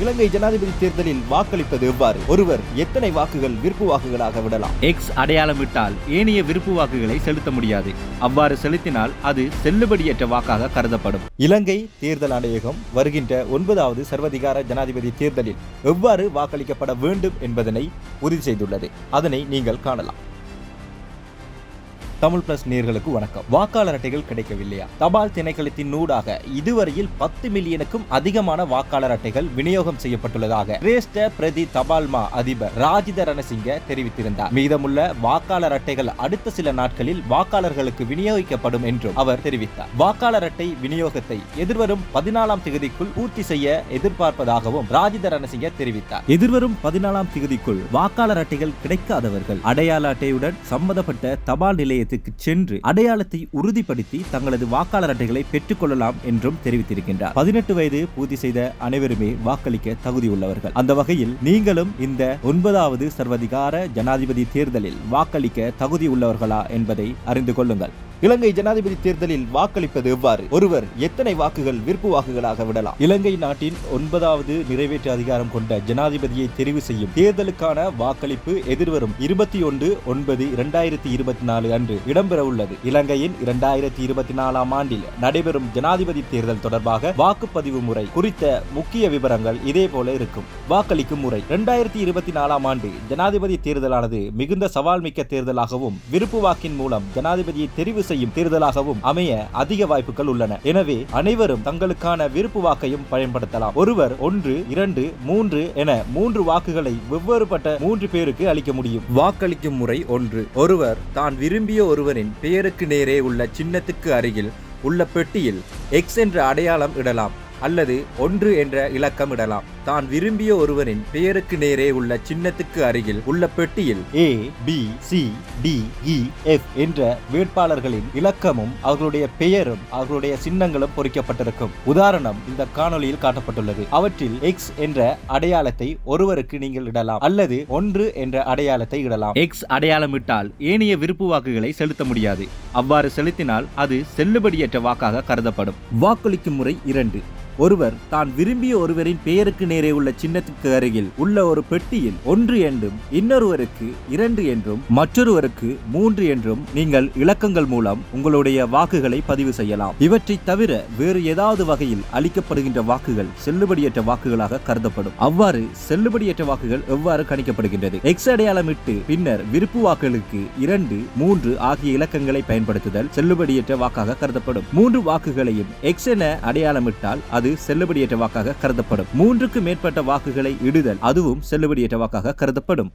இலங்கை ஜனாதிபதி தேர்தலில் வாக்களிப்பது எவ்வாறு? ஒருவர் எத்தனை வாக்குகள் விருப்பு வாக்குகளாக விடலாம்? எக்ஸ் அடையாளமிட்டால் ஏனைய விருப்பு வாக்குகளை செலுத்த முடியாது. அவ்வாறு செலுத்தினால் அது செல்லுபடியற்ற வாக்காக கருதப்படும். இலங்கை தேர்தல் ஆணையகம் வருகின்ற ஒன்பதாவது சர்வதிகார ஜனாதிபதி தேர்தலில் எவ்வாறு வாக்களிக்கப்பட வேண்டும் என்பதனை உறுதி செய்துள்ளது. அதனை நீங்கள் காணலாம். தமிழ் பிளஸ் நேர்களுக்கு வணக்கம். வாக்காளர் அட்டைகள் கிடைக்கவில்லையா? தபால் திணைக்களத்தின் நூடாக இதுவரையில் பத்து மில்லியனுக்கும் அதிகமான வாக்காளர் அட்டைகள் விநியோகம் செய்யப்பட்டுள்ளதாக சிரேஷ்ட பிரதி தபால்மா அதிபர் ராஜித ரணசிங்க தெரிவித்திருந்தார். மீதமுள்ள வாக்காளர் அட்டைகள் அடுத்த சில நாட்களில் வாக்காளர்களுக்கு விநியோகிக்கப்படும் என்றும் அவர் தெரிவித்தார். வாக்காளர் அட்டை விநியோகத்தை எதிர்வரும் பதினாலாம் தேதிக்குள் பூர்த்தி செய்ய எதிர்பார்ப்பதாகவும் ராஜித ரணசிங்க தெரிவித்தார். எதிர்வரும் பதினாலாம் தேதிக்குள் வாக்காளர் அட்டைகள் கிடைக்காதவர்கள் அடையாள அட்டையுடன் சம்பந்தப்பட்ட தபால் நிலையத்துக்கு சென்று அடையாளத்தை உறுதிப்படுத்தி தங்களது வாக்காளர் அட்டைகளை பெற்றுக்கொள்ளலாம் என்றும் தெரிவித்திருக்கின்றார். பதினெட்டு வயது பூர்த்தி செய்த அனைவருமே வாக்களிக்க தகுதியுள்ளவர்கள். அந்த வகையில் நீங்களும் இந்த ஒன்பதாவது சர்வதிகார ஜனாதிபதி தேர்தலில் வாக்களிக்க தகுதி உள்ளவர்களா என்பதை அறிந்து கொள்ளுங்கள். இலங்கை ஜனாதிபதி தேர்தலில் வாக்களிப்பது எவ்வாறு? ஒருவர் எத்தனை வாக்குகள் விருப்பு வாக்குகளாக விடலாம்? இலங்கை நாட்டின் ஒன்பதாவது நிறைவேற்று அதிகாரம் கொண்ட ஜனாதிபதியை தெரிவு செய்யும் தேர்தலுக்கான வாக்களிப்பு எதிர்வரும் இருபத்தி ஒன்று ஒன்பது இரண்டாயிரத்தி இருபத்தி நாலு அன்று இடம்பெற உள்ளது. இலங்கையின் இரண்டாயிரத்தி இருபத்தி நாலாம் ஆண்டில் நடைபெறும் ஜனாதிபதி தேர்தல் தொடர்பாக வாக்குப்பதிவு முறை குறித்த முக்கிய விவரங்கள் இதே போல இருக்கும். வாக்களிக்கும் முறை இரண்டாயிரத்தி இருபத்தி நாலாம் ஆண்டு ஜனாதிபதி தேர்தலானது மிகுந்த சவால் மிக்க தேர்தலாகவும் விருப்பு வாக்கின் மூலம் ஜனாதிபதியை தெரிவு செய்யும் தேர்தலாகவும் அமைய அதிக வாய்ப்புகள் உள்ளன. எனவே அனைவரும் தங்களுக்கான விருப்பு வாக்கையும் பயன்படுத்தலாம். ஒருவர் ஒன்று இரண்டு மூன்று என மூன்று வாக்குகளை வெவ்வேறுபட்ட மூன்று பேருக்கு அளிக்க முடியும். வாக்களிக்கும் முறை ஒன்று. ஒருவர் தான் விரும்பிய ஒருவரின் பெயருக்கு நேரே உள்ள சின்னத்துக்கு அருகில் உள்ள பெட்டியில் எக்ஸ் என்ற அடையாளம் இடலாம் அல்லது ஒன்று என்ற இலக்கம் இடலாம். தான் விரும்பிய ஒருவரின் பெயருக்கு நேரே உள்ள சின்னத்துக்கு அருகில் உள்ள பெட்டியில் A B C D E F என்ற வேட்பாளர்களின் இலக்கமும் அவர்களுடைய பெயரும் அவர்களுடைய சின்னங்களும் பொறிக்கப்பட்டிருக்கும். உதாரணம் இந்த காணொளியில் காட்டப்பட்டுள்ளது. அவற்றில் எக்ஸ் என்ற அடையாளத்தை ஒருவருக்கு நீங்கள் இடலாம் அல்லது ஒன்று என்ற அடையாளத்தை இடலாம். எக்ஸ் அடையாளமிட்டால் ஏனைய விருப்பு வாக்குகளை செலுத்த முடியாது. அவ்வாறு செலுத்தினால் அது செல்லுபடியற்ற வாக்காக கருதப்படும். வாக்களிக்கும் முறை இரண்டு. ஒருவர் தான் விரும்பிய ஒருவரின் பெயருக்கு நேரே உள்ள சின்னத்துக்கு அருகில் உள்ள ஒரு பெட்டியில் ஒன்று என்றும் இன்னொருவருக்கு இரண்டு என்றும் மற்றொருவருக்கு மூன்று என்றும் நீங்கள் இலக்கங்கள் மூலம் உங்களுடைய வாக்குகளை பதிவு செய்யலாம். இவற்றை தவிர வேறு ஏதாவது வகையில் அளிக்கப்படுகின்ற வாக்குகள் செல்லுபடியற்ற வாக்குகளாக கருதப்படும். அவ்வாறு செல்லுபடியற்ற வாக்குகள் எவ்வாறு கணிக்கப்படுகின்றது? எக்ஸ் அடையாளமிட்டு பின்னர் விருப்பு வாக்குகளுக்கு இரண்டு மூன்று ஆகிய இலக்கங்களை பயன்படுத்துதல் செல்லுபடியற்ற வாக்காக கருதப்படும். மூன்று வாக்குகளையும் எக்ஸ் என அடையாளமிட்டால் அது செல்லுபடியற்ற வாக்காக கருதப்படும். மூன்றுக்கு மேற்பட்ட வாக்குகளை இடுதல் அதுவும் செல்லுபடியற்ற வாக்காக கருதப்படும்.